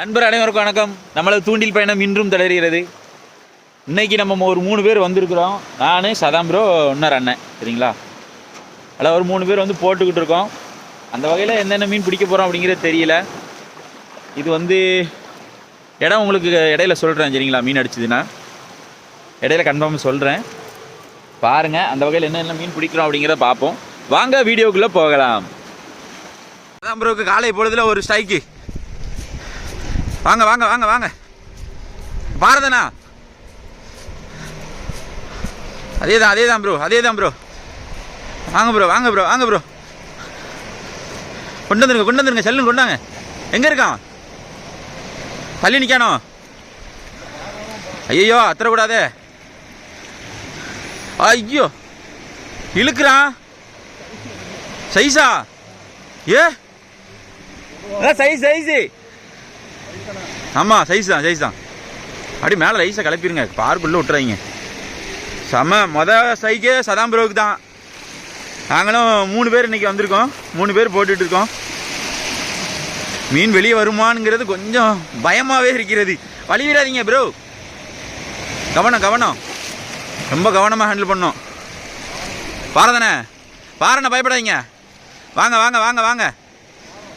நண்பர் அனைவருக்கும் வணக்கம். நம்மளது தூண்டில் பயணம் இன்றும் தொடர்கிறது. இன்னைக்கு நம்ம ஒரு மூணு பேர் வந்திருக்கிறோம். நான் சதாம் ப்ரோ இன்னொரு அண்ணன். சரிங்களா? அதில் ஒரு மூணு பேர் வந்து போட்டுக்கிட்டு இருக்கோம். அந்த வகையில் என்னென்ன மீன் பிடிக்க போகிறோம் அப்படிங்கிறது தெரியல. இது வந்து இடம் உங்களுக்கு இடையில சொல்கிறேன் சரிங்களா? மீன் அடிச்சதுன்னா. இடையில கன்ஃபார்ம் சொல்கிறேன் பாருங்கள் அந்த வகையில் என்னென்ன மீன் பிடிக்கிறோம் அப்படிங்கிறத பார்ப்போம். வாங்க வீடியோக்குள்ளே போகலாம். சதாம் ப்ரோக்கு காலை பொழுதுல ஒரு ஸ்ட்ரைக்கு வாங்க வாங்க வாங்க வாங்க. பாரதனா? அதே தான் அதே தான் ப்ரோ அதே தான் ப்ரோ வாங்க ப்ரோ வாங்க ப்ரோ வாங்க ப்ரோ கொண்டு வந்துருங்க கொண்டு வந்துருங்க செல்லுங்க கொண்டாங்க. எங்கே இருக்கான்? தள்ளி நிற்கானோ ஐயோ அத்தரக்கூடாதே. ஐயோ இழுக்கிறான். சைஸா? ஏ? சைஸ் சைஸு ஆமாம் சைஸ் தான் சைஸ் தான். அப்படி மேலே லைஸை கிளப்பிடுங்க பார்க்குள்ளே விட்டுறாங்க செம மொத சைக்கே சதாம் ப்ரோவுக்கு தான். நாங்களும் மூணு பேர் இன்னைக்கு வந்திருக்கோம். மூணு பேர் போட்டுட்ருக்கோம் மீன் வெளியே வருமானுங்கிறது கொஞ்சம் பயமாகவே இருக்கிறது. வழி விடாதீங்க ப்ரோ கவனம் கவனம். ரொம்ப கவனமாக ஹேண்டில் பண்ணோம் பாரதானே பாருண்ணே பயப்படாதீங்க. வாங்க வாங்க வாங்க வாங்க.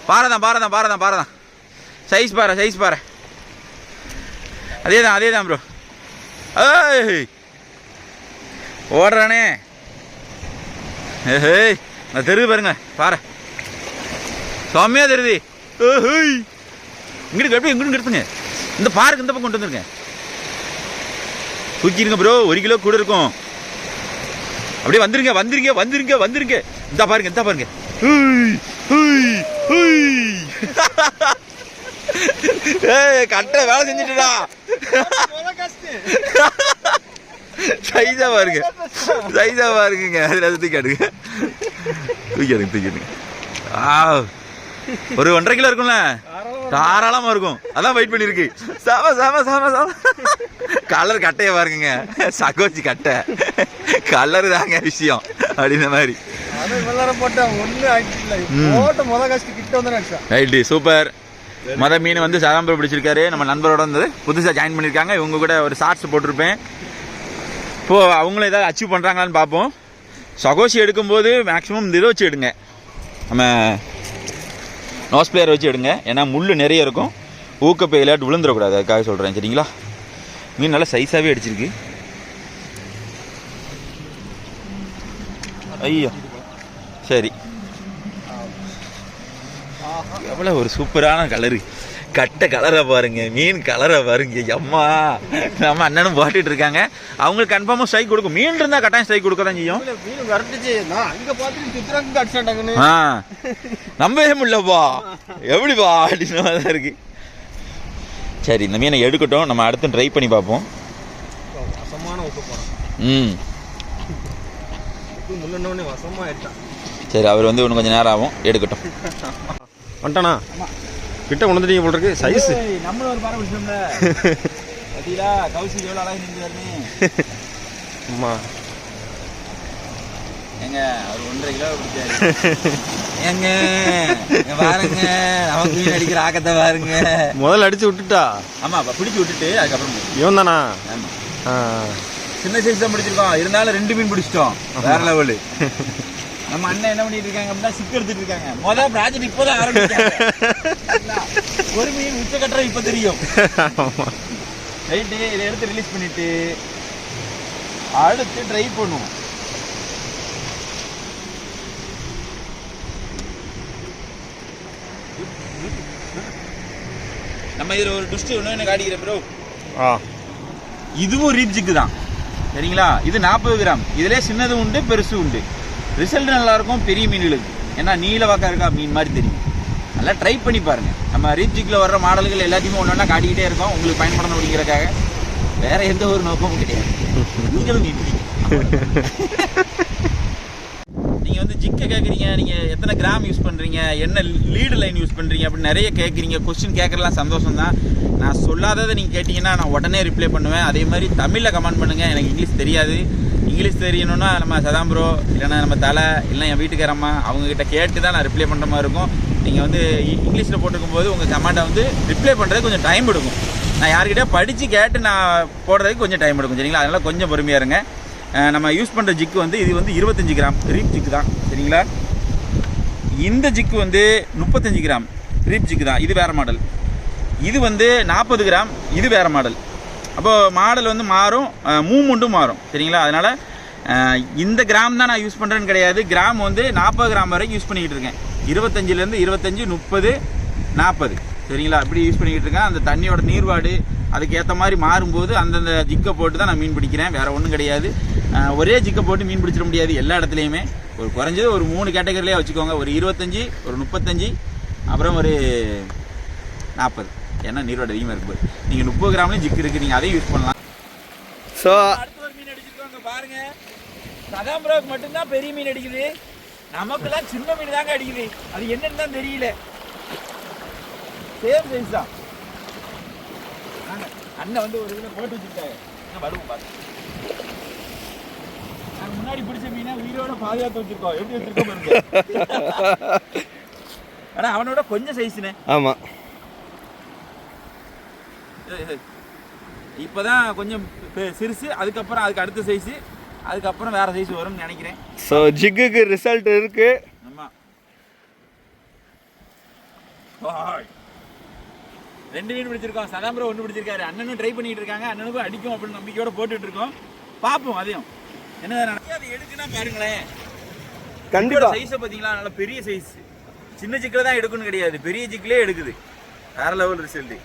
பாரதான் பாரதான் பாரதான் பாரதான் சைஸ் பாரு சைஸ் பாரு அதே தான் அதே தான் ப்ரோ ஏய்! ஓடுறானே. ஏய் நான் தெருவு பாருங்க பாரு செம்மையா தெரியுது. ஏய்! இங்கிட்டு எப்படி இங்கிட்டு எடுத்துங்க இந்த பாருக்கு இந்த பக்கம் கொண்டு வந்துருங்க. தூக்கிடுங்க ப்ரோ ஒரு கிலோ கூட இருக்கும். அப்படியே வந்துருங்க வந்துருங்க வந்துருங்க வந்துருங்க. இந்த பாருங்க இந்த பாருங்க. ஹுய், ஹுய், ஹுய். ஏய் கட்ட வேலை செஞ்சுட்டுடா. சைஸா பாருங்க. சைஸா பாருங்க. அதுல அது தூக்கி அடுங்க தூக்கி அடுங்க தூக்கி அடுங்க ஆ ஒரு ஒன்றரை கிலோ இருக்கும்ல? தாராளமா இருக்கும். அதான் வெயிட் பண்ணிருக்கு சாம சாம சாம சாம. கலர் கட்டைய பாருங்க. சகோச்சி கட்டை. கலர் தாங்க விஷயம். அப்படின்ற மாதிரி. சூப்பர் மத மீன் வந்து சாதாம்பரம் பிடிச்சிருக்காரு. நம்ம நண்பரோட வந்து புதுசாக ஜாயின் பண்ணியிருக்காங்க இவங்க கூட ஒரு ஷார்ட்ஸ் போட்டிருப்பேன். இப்போது அவங்களும் ஏதாவது அச்சீவ் பண்ணுறாங்களான்னு பார்ப்போம். சகோசி எடுக்கும்போது மேக்ஸிமம் இந்த இதை வச்சு எடுங்க. நம்ம நோஸ் பிளேயர் வச்சு எடுங்க. ஏன்னா முள் நிறைய இருக்கும். ஊக்கப்பை விளையாட்டு விழுந்துடக்கூடாது. அதுக்காக சொல்கிறேன் சரிங்களா? மீன் நல்லா சைஸாகவே அடிச்சிருக்கு. ஐயோ. சரி. எவ்வளோ ஒரு சூப்பரான கலரு கட்ட கலரை பாருங்க மீன் கலரை பாருங்க அம்மா. நம்ம அண்ணனும் போட்டுட்டு இருக்காங்க. அவங்களுக்கு கன்ஃபார்மாக ஸ்ட்ரைக் கொடுக்கும். மீன் இருந்தால் கட்டாயம் ஸ்ட்ரைக் கொடுக்க தான் செய்யும். ஆ. நம்பவே முடியலப்பா. எப்படிப்பா அப்படின்னு தான் இருக்கு. சரி இந்த மீனை எடுக்கட்டும். நம்ம அடுத்து ட்ரை பண்ணி பார்ப்போம். ம். சரி அவர் வந்து இன்னும் கொஞ்சம் நேரம் ஆகும். எடுக்கட்டும். வந்துட்டானா? கிட்ட கொண்டு வந்துட்டீங்க போல இருக்கு. சைஸ். நம்மளும் ஒரு பாறை பிடிச்சோம்ல பார்த்தீங்களா கௌசிக் எவ்வளோ அழகாக நின்றுவாருன்னு அம்மா ஏங்க அவர் ஒன்றரை கிலோ பிடிச்சாரு ஏங்க பாருங்க. நமக்கு மீன் அடிக்கிற ஆக்கத்தை பாருங்க. முதல்ல அடிச்சு விட்டுட்டா? ஆமா அப்ப பிடிச்சு விட்டுட்டு அதுக்கப்புறம். இவன் தானா. சின்ன சைஸ் தான் பிடிச்சிருக்கோம். இருந்தாலும் ரெண்டு மீன் பிடிச்சிட்டோம். வேற லெவலு நம்ம அண்ணன் என்ன பண்ணிட்டு இருக்காங்க அப்படின்னா சிக்கு எடுத்துட்டு இருக்காங்க. முதல் ப்ராஜெக்ட் இப்போதான் ஆரம்பிச்சாங்க மீன் உச்ச கட்டுற இப்ப தெரியும். ரைட்டு இதை எடுத்து ரிலீஸ் பண்ணிட்டு அடுத்து ட்ரை பண்ணுவோம். நம்ம இதுல ஒரு டுஸ்ட் ஒன்று காட்டிக்கிறேன் ப்ரோ ஆ. இதுவும் ரீப்ஜிக்கு தான். சரிங்களா? இது நாற்பது கிராம். இதுல சின்னது உண்டு பெருசு உண்டு. ரிசல்ட் நல்லா இருக்கும் பெரிய மீன்களுக்கு ஏன்னா நீல வாக்கா இருக்கா மீன் மாதிரி தெரியும். நல்லா ட்ரை பண்ணி பாருங்க. நம்ம ரீப்ஜிக்கில் வர்ற மாடல்கள் எல்லாத்தையுமே ஒன்று ஒன்றா காட்டிக்கிட்டே இருக்கோம். உங்களுக்கு பயன்படணும் அப்படிங்கிறக்காக வேற எந்த ஒரு நோக்கமும் கிடையாது. நீங்களும் மீன் நீங்கள் நீங்க வந்து ஜிக்க கேக்குறீங்க நீங்க எத்தனை கிராம் யூஸ் பண்றீங்க என்ன லீடு லைன் யூஸ் பண்றீங்க அப்படின்னு நிறைய கேக்குறீங்க. கொஸ்டின் கேட்கறலாம் சந்தோஷம் தான் நான் சொல்லாததை நீங்க கேட்டீங்கன்னா நான் உடனே ரிப்ளை பண்ணுவேன். அதே மாதிரி தமிழ்ல கமெண்ட் பண்ணுங்க. எனக்கு இங்கிலீஷ் தெரியாது. இங்கிலீஷ் தெரியணும்னா நம்ம சதாம் ப்ரோ இல்லைன்னா நம்ம தலை இல்லைன்னா என் வீட்டுக்காரம்மா அவங்கக்கிட்ட கேட்டு தான் நான் ரிப்ளை பண்ணுற மாதிரி இருக்கும். நீங்கள் வந்து இங்கிலீஷில் போட்டுக்கும் போது உங்கள் கமெண்ட்டை வந்து ரிப்ளை பண்ணுறதுக்கு கொஞ்சம் டைம் எடுக்கும். நான் யார்கிட்டயே படித்து கேட்டு நான் போடுறதுக்கு கொஞ்சம் டைம் எடுக்கும் சரிங்களா? அதனால் கொஞ்சம் பொறுமையாக இருங்க. நம்ம யூஸ் பண்ணுற ஜிக்கு வந்து இது வந்து இருபத்தஞ்சி கிராம். ரீப் ஜிக்கு தான் சரிங்களா? இந்த ஜிக்கு வந்து முப்பத்தஞ்சு கிராம். ரீப் ஜிக்கு தான் இது வேறு மாடல் இது வந்து நாற்பது கிராம் இது வேறு மாடல் அப்போ மாடல் வந்து மாறும் மூமெண்ட்டும் மாறும். சரிங்களா? அதனால் இந்த கிராம் தான் நான் யூஸ் பண்ணுறேன்னு கிடையாது. கிராம் வந்து நாற்பது கிராம் வரைக்கும் யூஸ் பண்ணிக்கிட்டு இருக்கேன். இருபத்தஞ்சிலேருந்து இருபத்தஞ்சி முப்பது நாற்பது சரிங்களா? இப்படி யூஸ் பண்ணிக்கிட்டு இருக்கேன். அந்த தண்ணியோட நீர்வாடு அதுக்கேற்ற மாதிரி மாறும்போது அந்தந்த ஜிக்கை போட்டு தான் நான் மீன் பிடிக்கிறேன். வேறு ஒன்றும் கிடையாது. ஒரே ஜிக்கை போட்டு மீன் பிடிச்சிட முடியாது எல்லா இடத்துலையுமே. ஒரு குறைஞ்சது ஒரு மூணு கேட்டகரியிலே வச்சுக்கோங்க. ஒரு இருபத்தஞ்சி ஒரு முப்பத்தஞ்சு அப்புறம் ஒரு நாற்பது ஏன்னா நீரோட அதிகமாக இருக்கும்போது நீங்கள் முப்பது கிராம்லேயும் ஜிக்கு இருக்குது நீங்கள் அதையும் யூஸ் பண்ணலாம். ஸோ அடுத்த ஒரு மீன் அடிச்சிருக்கோங்க பாருங்க. சதாம்பராவுக்கு மட்டும்தான் பெரிய மீன் அடிக்குது. நமக்கெல்லாம் சின்ன மீன் தாங்க அடிக்குது. அது என்னன்னு தான் தெரியல. சேம் சைஸ் தான். அண்ணன் வந்து ஒரு இதில் போட்டு வச்சுருக்காங்க நான் வருவோம் பார்த்து நாங்கள் முன்னாடி பிடிச்ச மீனை உயிரோட பாதுகாத்து வச்சிருக்கோம். எப்படி வச்சிருக்கோம் பாருங்க. ஆனா அவனோட கொஞ்சம் சைஸ்னே ஆமாம் இப்போதான் கொஞ்சம் சிறுசு அதுக்கப்புறம் அதுக்கு அடுத்த சைஸு அதுக்கப்புறம் வேற சைஸ் வரும்னு நினைக்கிறேன். ஸோ ஜிக்குக்கு ரிசல்ட் இருக்கு. ஆமா. ஹாய். ரெண்டு மீன் பிடிச்சிருக்கோம். சதாம்பரம் ஒன்று பிடிச்சிருக்காரு. அண்ணனும் ட்ரை பண்ணிட்டு இருக்காங்க. அண்ணனுக்கும் அடிக்கும் அப்படின்னு நம்பிக்கையோட போட்டுட்டு இருக்கோம். பார்ப்போம் அதையும். என்ன நடக்கும் அது எடுக்குன்னா பாருங்களேன். கண்டிப்பா. சைஸை பார்த்தீங்களா? நல்ல பெரிய சைஸ் சின்ன சிக்கில் தான் எடுக்கணும் கிடையாது. பெரிய சிக்கிலே எடுக்குது. வேற லெவல் ரிசல்ட்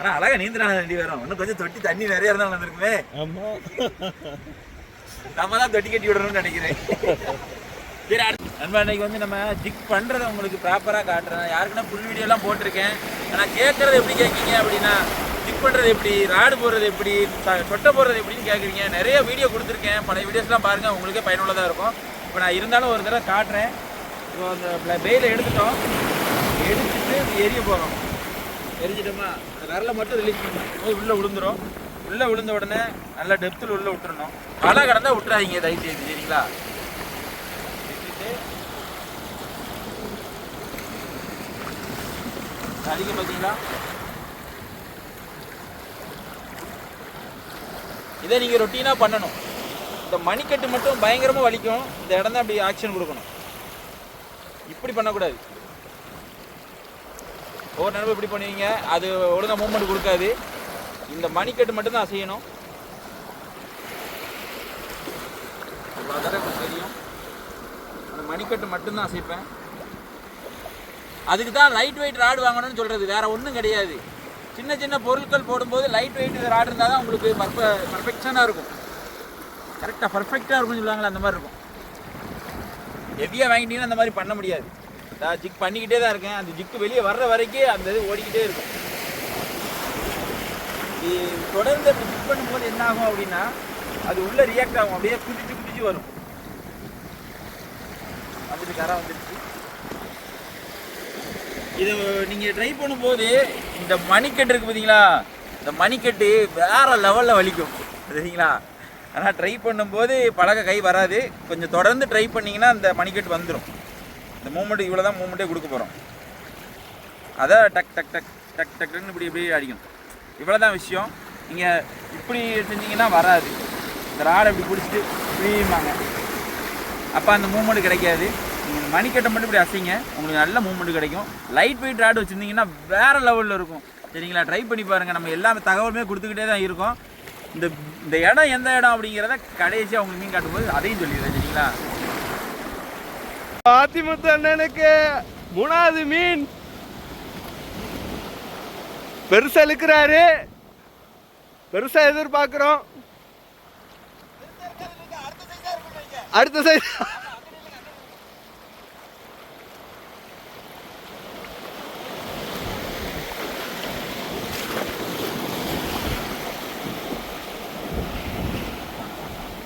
ஆனால் அழகா நீந்திரான ரெண்டு பேரும். இன்னும் கொஞ்சம் தொட்டி தண்ணி நிறைய இருந்தாலும் வந்திருக்குமே நம்ம தான் தொட்டி கட்டி விடணும்னு நினைக்கிறேன். சரி நண்பா இன்னைக்கு வந்து நம்ம ஜிக் பண்ணுறத உங்களுக்கு ப்ராப்பராக காட்டுறேன். யாருக்குன்னா புல் வீடியோலாம் போட்டிருக்கேன். ஆனால் கேட்குறது எப்படி கேட்கீங்க அப்படின்னா ஜிக் பண்ணுறது எப்படி ராடு போடுறது எப்படி சொட்டை போடுறது எப்படின்னு கேட்குறீங்க நிறைய வீடியோ கொடுத்துருக்கேன். பழைய வீடியோஸ்லாம் பாருங்கள் உங்களுக்கே பயனுள்ளதாக இருக்கும். இப்போ நான் இருந்தாலும் ஒரு தடவை காட்டுறேன். இப்போ அந்த பெயில எடுத்துட்டோம். எடுத்துட்டு எரிய போகிறோம் எரிஞ்சிட்டோமா அந்த விரலை மட்டும் ரிலீஸ் பண்ணணும் உள்ளே விழுந்துரும். உள்ளே விழுந்த உடனே நல்லா டெப்த்தில் உள்ளே விட்டுறணும். மழை கடந்தால் விட்டுறாதீங்க தயவு செய்து சரிங்களா அதிகம் பார்த்தீங்களா இதை நீங்கள் ரொட்டீனாக பண்ணணும். இந்த மணிக்கட்டு மட்டும் பயங்கரமாக வலிக்கும். இந்த இடம் தான் அப்படி ஆக்ஷன் கொடுக்கணும். இப்படி பண்ணக்கூடாது. ஒவ்வொரு நேரம் இப்படி பண்ணுவீங்க. அது ஒழுங்கா மூமெண்ட் கொடுக்காது. இந்த மணிக்கட்டு மட்டும்தான் அசையணும். தெரியும். அந்த மணிக்கட்டு மட்டும்தான் அசைப்பேன். அதுக்கு தான் லைட் வெயிட் ராடு வாங்கணும்னு சொல்கிறது வேறு ஒன்றும் கிடையாது. சின்ன சின்ன பொருட்கள் போடும்போது லைட் வெயிட் ராடு இருந்தால் தான் உங்களுக்கு பர்ஃப பர்ஃபெக்ஷனாக இருக்கும். கரெக்டாக பர்ஃபெக்டாக இருக்கும்னு சொல்லுவாங்களே அந்த மாதிரி இருக்கும். ஹெவியாக வாங்கிட்டீங்கன்னா அந்த மாதிரி பண்ண முடியாது. நான் ஜிக் பண்ணிக்கிட்டே தான் இருக்கேன். அந்த ஜிக்கு வெளியே வர்ற வரைக்கும் அந்த இது ஓடிக்கிட்டே இருக்கும். இது தொடர்ந்து அப்படி ஜிக் பண்ணும்போது என்ன ஆகும் அப்படின்னா அது உள்ளே ரியாக்ட் ஆகும். அப்படியே குதிச்சு குதிச்சு வரும். அப்படி கரை வந்துடுச்சு இது நீங்கள் ட்ரை பண்ணும்போது இந்த மணிக்கட்டு இருக்கு பார்த்தீங்களா இந்த மணிக்கட்டு வேற லெவலில் வலிக்கும். சரிங்களா? ஆனால் ட்ரை பண்ணும்போது பழக கை வராது. கொஞ்சம் தொடர்ந்து ட்ரை பண்ணிங்கன்னா அந்த மணிக்கட்டு வந்துடும் இந்த மூமெண்ட் இவ்வளோ தான் மூமெண்ட்டே கொடுக்க போகிறோம் அதை டக் டக் டக் டக் டக்குன்னு இப்படி இப்படி அடிக்கணும். இவ்வளோ தான் விஷயம். நீங்கள் இப்படி செஞ்சீங்கன்னா வராது. இந்த ராடை இப்படி பிடிச்சிட்டு இப்படிம்பாங்க. அப்போ அந்த மூமெண்ட் கிடைக்காது. நீங்கள் மணிக்கட்டை மட்டும் இப்படி அசைங்க. உங்களுக்கு நல்ல மூமெண்ட் கிடைக்கும். லைட் வெயிட் ராடு வச்சுருந்தீங்கன்னா வேறு லெவலில் இருக்கும். சரிங்களா? ட்ரை பண்ணி பாருங்கள் நம்ம எல்லாமே தகவலுமே கொடுத்துக்கிட்டே தான் இருக்கோம். இந்த இந்த இடம் எந்த இடம் அப்படிங்கிறத கடைசியாக உங்களுக்கு மீன் காட்டும்போது அதையும் சொல்லிடுறேன். சரிங்களா? பாத்திமுத்து அண்ணனுக்கு மூணாவது மீன். பெருசா இழுக்கிறாரு. பெருசா எதிர்பார்க்கிறோம். அடுத்த சைஸ்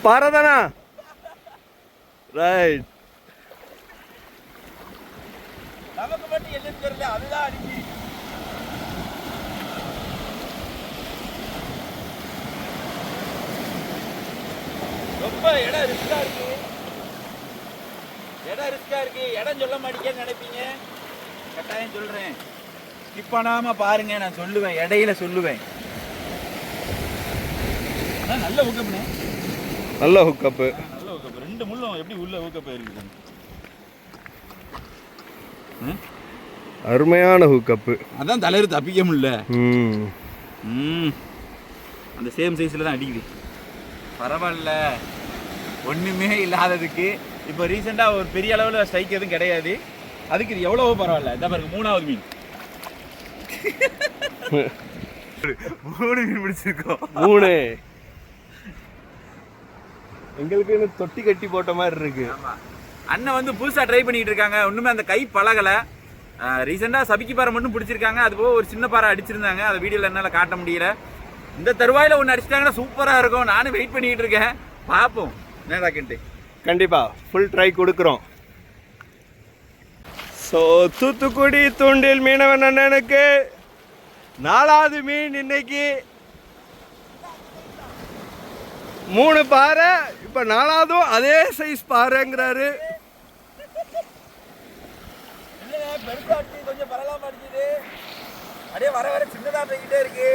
பாரதானா ரைட் மட்டும் என்னன்னு தெரியல அதுதான் அடிக்கி. ரொம்ப இடம் ரிஸ்கா இருக்கு. இடம் ரிஸ்கா இருக்கு. இடம் சொல்ல மாட்டீங்கன்னு நினைப்பீங்க. கட்டாயம் சொல்றேன். ஸ்கிப் பண்ணாம பாருங்க நான் சொல்லுவேன். இடையில சொல்லுவேன். நல்ல ஊக்கப்புனே நல்ல ஹுக்கப்பு நல்ல ஊக்கப்பு ரெண்டு முள்ளும் எப்படி உள்ள ஊக்கப்பு இருக்குது? அருமையான ஹுக்கப்பு அதான் தலைவர் தப்பிக்க முடியல. ம். ம். அந்த சேம் சைஸில் தான் அடிக்குது. பரவாயில்ல. ஒன்றுமே இல்லாததுக்கு இப்போ ரீசெண்டாக ஒரு பெரிய அளவில் ஸ்ட்ரைக் எதுவும் கிடையாது. அதுக்கு இது எவ்வளவோ பரவாயில்ல. இந்த பாருங்க மூணாவது மீன். மூணு மீன் பிடிச்சிருக்கோம். மூணு. எங்களுக்கு தொட்டி கட்டி போட்ட மாதிரி இருக்கு. அண்ணன் வந்து புதுசாக ட்ரை பண்ணிட்டு இருக்காங்க. ஒன்றுமே அந்த கை பழகலை. ரீசெண்டாக சபிக்கி பாறை மட்டும் பிடிச்சிருக்காங்க. அது போக ஒரு சின்ன பாறை அடிச்சிருந்தாங்க. அதை வீடியோவில் என்னால் காட்ட முடியல. இந்த தருவாயில் ஒன்று அடிச்சிட்டாங்கன்னா சூப்பராக இருக்கும். நானும் வெயிட் பண்ணிக்கிட்டு இருக்கேன். பார்ப்போம். என்னடாக்கின்ட்டு கண்டிப்பாக ஃபுல் ட்ரை கொடுக்குறோம். ஸோ தூத்துக்குடி தூண்டில் மீனவன் அண்ணனுக்கு நாலாவது மீன் இன்னைக்கு. மூணு பாறை இப்போ நாலாவதும் அதே சைஸ் பாறைங்கிறாரு. பெருசாட்டி கொஞ்சம் பரவாயில்லாம அடிச்சுது. அப்படியே வர வர சின்னதா போய்கிட்டே இருக்கு.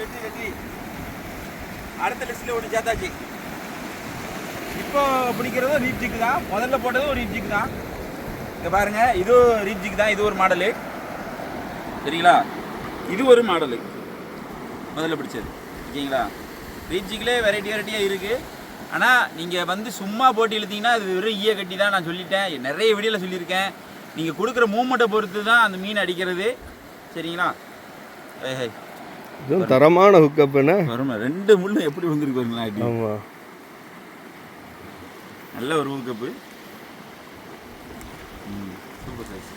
வெற்றி வெற்றி அடுத்த லிஸ்ட்ல ஒன்று சேர்த்தாச்சு. இப்போ பிடிக்கிறதும் ரீப் தான். முதல்ல போட்டதும் ரீப் தான். இங்க பாருங்க இது ரீப் தான் இது ஒரு மாடலு சரிங்களா? இது ஒரு மாடலு. முதல்ல பிடிச்சது. ஓகேங்களா? ரீச்சிக்கிலே வெரைட்டி வெரைட்டியாக இருக்குது ஆனால் நீங்கள் வந்து சும்மா போட்டு இழுத்தீங்கன்னா அது வெறும் ஈய கட்டி தான் நான் சொல்லிட்டேன். நிறைய வீடியோவில் சொல்லியிருக்கேன். நீங்கள் கொடுக்குற மூமெண்ட்டை பொறுத்து தான் அந்த மீன் அடிக்கிறது. சரிங்களா? ஹை இதுவும் தரமான ஹுக்கப்புன்னு வரும் ரெண்டு முள்ளும் எப்படி வந்துருக்கு பாருங்களா அடி. ஆமாம் நல்ல ஒரு ஊக்கப்பு சூப்பர் சைஸ்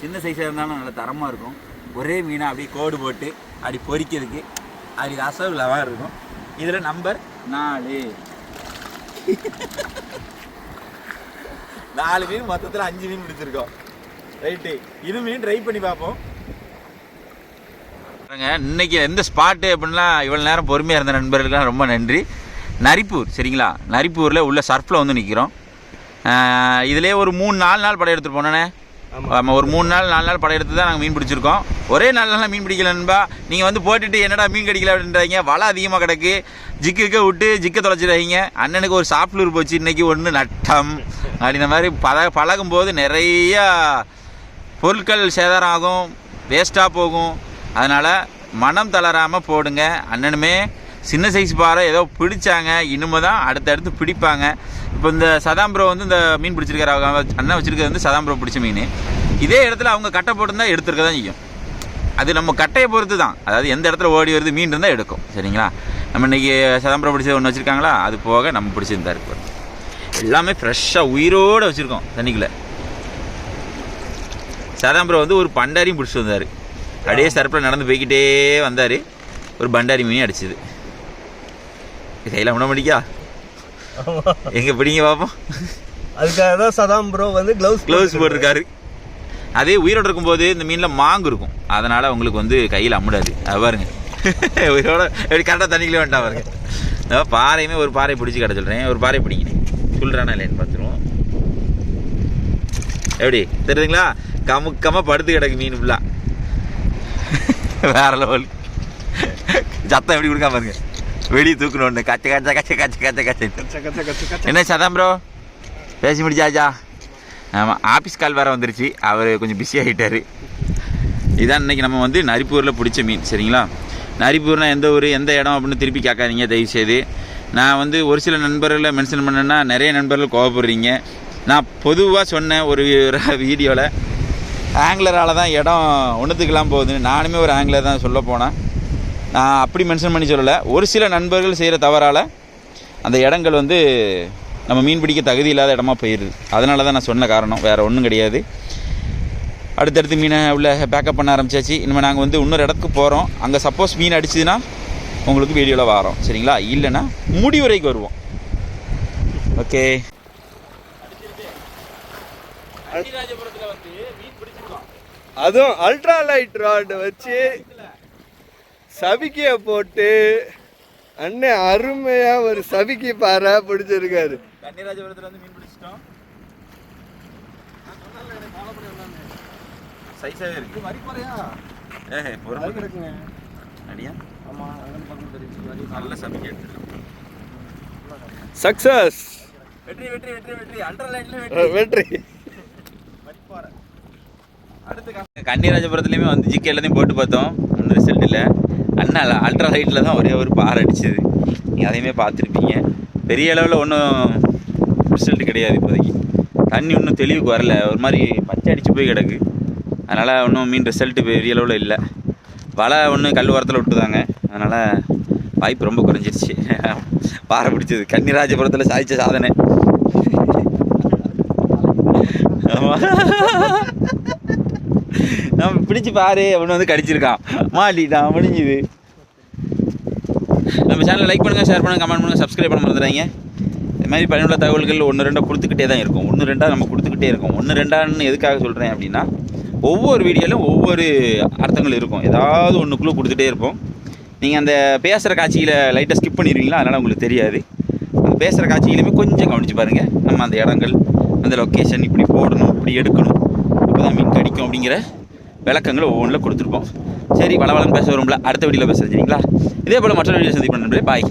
சின்ன சைஸாக இருந்தாலும் நல்ல தரமாக இருக்கும். ஒரே மீனை அப்படியே கோடு போட்டு அப்படி பொரிக்கிறதுக்கு அப்படி ரசகுல்லாவாக இருக்கும். இதில் நம்பர் நாலு. நாலு மீன் மொத்தத்தில் அஞ்சு மீன் பிடிச்சிருக்கோம். ரைட்டு இது மீன் ட்ரை பண்ணி பார்ப்போம். இன்னைக்கு எந்த ஸ்பாட்டு அப்படின்னா இவ்வளோ நேரம் பொறுமையாக இருந்த நண்பர்களுக்கெல்லாம் ரொம்ப நன்றி. நரிப்பூர் சரிங்களா? நரிப்பூரில் உள்ள சர்ஃபில் வந்து நிற்கிறோம் இதிலே ஒரு மூணு நாலு நாள் படம் எடுத்துகிட்டு போனோன்னே நம்ம ஒரு மூணு நாள் நாலு நாள் படம் எடுத்து தான் நாங்கள் மீன் பிடிச்சிருக்கோம். ஒரே நாள் நாளில் மீன் பிடிக்கல நண்பா. நீங்கள் வந்து போட்டுட்டு என்னடா மீன் கிடைக்கல அப்படின்றாங்க? வலை அதிகமாக கிடக்கு. ஜிக்குக்க விட்டு ஜிக்க தொலைச்சிடுறீங்க அண்ணனுக்கு ஒரு சாப்பிட்லூர் போச்சு. இன்றைக்கி ஒன்று நட்டம். அப்படின்ற மாதிரி பழ பழகும் போது நிறையா பொருட்கள் சேதாரம் ஆகும். வேஸ்ட்டாக போகும். அதனால் மனம் தளராமல் போடுங்க. அண்ணனுமே சின்ன சைஸ் பாறை ஏதோ பிடிச்சாங்க. இனிமே தான் அடுத்தடுத்து பிடிப்பாங்க. இப்போ இந்த சதாம்பரம் வந்து இந்த மீன் பிடிச்சிருக்காரு. அவங்க அண்ணன் வச்சிருக்கிறது வந்து சதாம்பரம் பிடிச்ச மீன். இதே இடத்துல அவங்க கட்டை போட்டிருந்தா எடுத்துருக்க தான் செய்யும். அது நம்ம கட்டையை பொறுத்து தான். அதாவது எந்த இடத்துல ஓடி வருது மீன் இருந்தால் எடுக்கும். சரிங்களா? நம்ம இன்னைக்கு சதாம்பரம் பிடிச்சது ஒன்று வச்சுருக்காங்களா? அது போக நம்ம பிடிச்சிருந்தா இருக்கு. எல்லாமே ஃப்ரெஷ்ஷாக உயிரோடு வச்சுருக்கோம் தண்ணிக்குள்ளே. சதாம்பரம் வந்து ஒரு பண்டாரியும் பிடிச்சிட்டு வந்தார். அப்படியே சரப்பில் நடந்து போய்கிட்டே வந்தார். ஒரு பண்டாரி மீன் அடிச்சுது. கையில் உணவு முடிக்கா? எங்கே பிடிங்க பார்ப்போம் அதுக்காக தான் சதாம் ப்ரோ வந்து க்ளவுஸ் க்ளவுஸ் போட்டிருக்காரு. அதே உயிரோடு இருக்கும்போது இந்த மீனில் மாங்கு இருக்கும். அதனால் உங்களுக்கு வந்து கையில் அம்முடாது அது பாருங்க. உயிரோட எப்படி கரெக்டாக தண்ணிக்குள்ளே வேண்டாம் பாருங்க. பாறையுமே ஒரு பாறை பிடிச்சி கடை சொல்கிறேன் ஒரு பாறை பிடிங்கினேன் சொல்கிறானா இல்லைன்னு பார்த்துருவோம். எப்படி? தெரியுதுங்களா? கமுக்கமாக படுத்து கிடக்கு மீன் ஃபுல்லாக வேற லெவல் சத்தம் எப்படி கொடுக்காம பாருங்க. வெளியே தூக்கணும்னு. கச்ச கச்ச கச்ச கச்ச கச்ச கச்ச. என்ன சதம் ப்ரோ பேசி முடிச்சாச்சா? ஆமாம் ஆஃபீஸ் கால் வேறு வந்துருச்சு. அவர் கொஞ்சம் பிஸி ஆகிட்டார் இதான் இன்றைக்கி நம்ம வந்து நரிப்பூரில் பிடிச்ச மீன் சரிங்களா? நரிப்பூர்னால் எந்த ஊர் எந்த இடம் அப்படின்னு திருப்பி கேட்காதீங்க தயவுசெய்து. நான் வந்து ஒரு சில நண்பர்களில் மென்ஷன் பண்ணேன்னா நிறைய நண்பர்கள் கோவப்படுறீங்க. நான் பொதுவாக சொன்னேன் ஒரு வீடியோவில் ஆங்கிலரால் தான் இடம் ஒன்றுத்துக்கெல்லாம் போகுதுன்னு நானுமே ஒரு ஆங்கிலர் தான் சொல்ல போனேன். நான் அப்படி மென்ஷன் பண்ணி சொல்லலை. ஒரு சில நண்பர்கள் செய்கிற தவறால் அந்த இடங்கள் வந்து நம்ம மீன் பிடிக்க தகுதி இல்லாத இடமா போயிடுது அதனால தான் நான் சொன்ன காரணம். வேறு ஒன்றும் கிடையாது. அடுத்தடுத்து மீனை உள்ள பேக்கப் பண்ண ஆரம்பிச்சாச்சு. இனிமேல் நாங்கள் வந்து இன்னொரு இடத்துக்கு போகிறோம் அங்கே சப்போஸ் மீன் அடிச்சுதுன்னா உங்களுக்கு வீடியோவில் வரோம். சரிங்களா? இல்லைன்னா முடிவுரைக்கு வருவோம். ஓகே அதுவும் அல்ட்ரா லைட் ராடு வச்சு சபிக்கைய போட்டு அண்ணன் அருமையா ஒரு சபிக்கி பாறை பிடிச்சிருக்காரு. கன்னிராஜபுரத்தில் வந்து மீன் பிடிச்சிட்டோம். சைஸாகவே இருக்கு. ஏ பொறுமை. அடியா? நல்ல சமைக்க எடுத்துருக்கோம் சக்சஸ் வெற்றி வெற்றி வெற்றி வெற்றி. அல்ட்ரா லைட்ல வெற்றி. கன்னிராஜபுரத்துலையுமே வந்து ஜிகே எல்லாத்தையும் போட்டு பார்த்தோம். ஒன்றும் ரிசல்ட் இல்லை. அண்ணா அல்ட்ரா லைட்டில் தான் ஒரே ஒரு பாறை அடிச்சது. நீங்கள் அதையுமே பார்த்துருப்பீங்க. பெரிய அளவில் ஒன்றும் ரிசல்ட் கிடையாது இப்போதைக்கு. தண்ணி ஒன்றும் தெளிவுக்கு வரல. ஒரு மாதிரி பச்சை அடித்து போய் கிடக்கு. அதனால் ஒன்றும் மீன் ரிசல்ட்டு பெரிய அளவில் இல்லை. வலை ஒன்று கல் ஓரத்தில் விட்டுதாங்க. அதனால் வாய்ப்பு ரொம்ப குறைஞ்சிருச்சு. பாறை பிடிச்சது. கன்னிராஜபுரத்தில் சாதித்த சாதனை. ஆமாம் நம்ம பிடிச்சி பாரு. அப்படின்னு வந்து கடிச்சிருக்கான். மாட்டிட்டான் முடிஞ்சுது. நம்ம சேனலை லைக் பண்ணுங்கள் ஷேர் பண்ணுங்கள் கமெண்ட் பண்ணுங்கள் சப்ஸ்கிரைப் பண்ண மறந்துடாதீங்க. இது மாதிரி பயனுள்ள தகவல்கள் ஒன்று ரெண்டாக கொடுத்துக்கிட்டே தான் இருக்கும். ஒன்று ரெண்டாக நம்ம கொடுத்துக்கிட்டே இருக்கோம். ஒன்று ரெண்டான்னு எதுக்காக சொல்கிறேன் அப்படின்னா ஒவ்வொரு வீடியோலையும் ஒவ்வொரு அர்த்தங்கள் இருக்கும். ஏதாவது ஒன்றுக்குள்ளே கொடுத்துட்டே இருப்போம். நீங்கள் அந்த பேசுகிற காட்சியில் லைட்டாக ஸ்கிப் பண்ணிடுவீங்களா? அதனால் உங்களுக்கு தெரியாது. அந்த பேசுகிற காட்சியிலுமே கொஞ்சம் கவனிச்சு பாருங்கள் நம்ம அந்த இடங்கள் அந்த லொக்கேஷன் இப்படி போடணும் இப்படி எடுக்கணும். அப்போ தான் மீன் கடிக்கும் அப்படிங்கிற விளக்கங்களை ஒவ்வொன்றில் கொடுத்துருப்போம். சரி வளவளன்னு பேச வரும்ல அடுத்த வீடியோவில் பேச சரிங்களா இதே போல் மற்ற வீடியோ சந்திப்பேன் பாய்